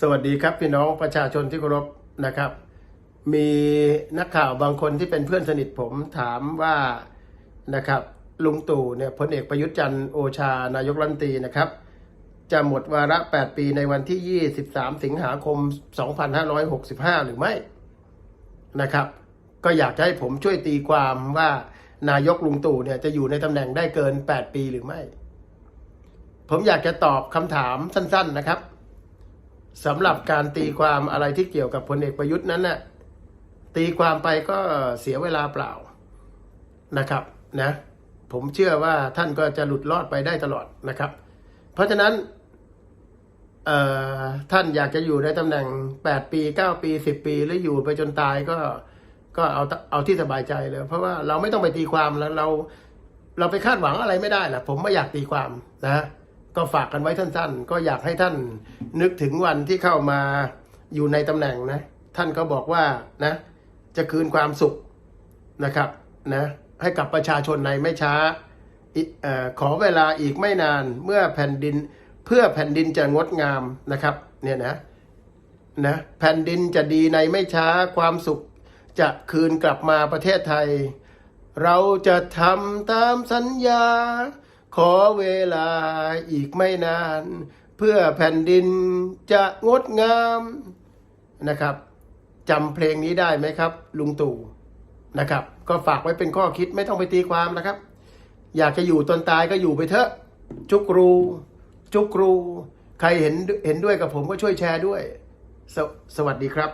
สวัสดีครับพี่น้องประชาชนที่เคารพนะครับ มีนักข่าวบางคนที่เป็นเพื่อนสนิทผมถามว่านะครับลุงตู่เนี่ยพลเอกประยุทธ์จันทร์โอชานายกรัฐมนตรีนะครับ จะหมดวาระ 8 ปีในวันที่ 23 สิงหาคม 2565 หรือไม่นะครับ ก็อยากให้ผมช่วยตีความว่านายกลุงตู่เนี่ยจะอยู่ในตำแหน่งได้เกิน 8 ปีหรือไม่ ผมอยากจะตอบคำถามสั้น ๆนะครับ สำหรับการตีความอะไรที่เกี่ยวกับพลเอกประยุทธ์นั้นน่ะตีความไปก็เสียเวลาเปล่านะครับนะผมเชื่อว่าท่านก็จะหลุดรอดไปได้ตลอดนะครับ เพราะฉะนั้นท่านอยากจะอยู่ในตำแหน่ง 8 ปี 9 ปี 10 ปี หรืออยู่ไปจนตายก็ก็เอาเอาที่สบายใจเลย เพราะว่าเราไม่ต้องไปตีความแล้วเราเราไปคาดหวังอะไรไม่ได้แหละผมไม่อยากตีความนะ ก็ฝากกันไว้สั้นๆ ก็อยากให้ท่านนึกถึงวันที่เข้ามาอยู่ในตำแหน่งนะ ท่านก็บอกว่านะ จะคืนความสุขนะครับนะให้กับประชาชนในไม่ช้าออขอเวลาอีกไม่นานเมื่อแผ่นดินเพื่อแผ่นดินจะงดงามนะครับเนี่ยนะนะแผ่นดินจะดีในไม่ช้าความสุขจะคืนกลับมาประเทศไทย เราจะทำตามสัญญา ขอเวลาอีกไม่นาน เพื่อแผ่นดินจะงดงามนะครับจำเพลงนี้ได้ไหมครับ ลุงตู่นะครับ ก็ฝากไว้เป็นข้อคิดไม่ต้องไปตีความนะครับ อยากจะอยู่ตนตายก็อยู่ไปเถอะ จุกรูจุกรู ใครเห็นเห็นด้วยกับผมก็ช่วยแชร์ด้วยสสวัสดีครับ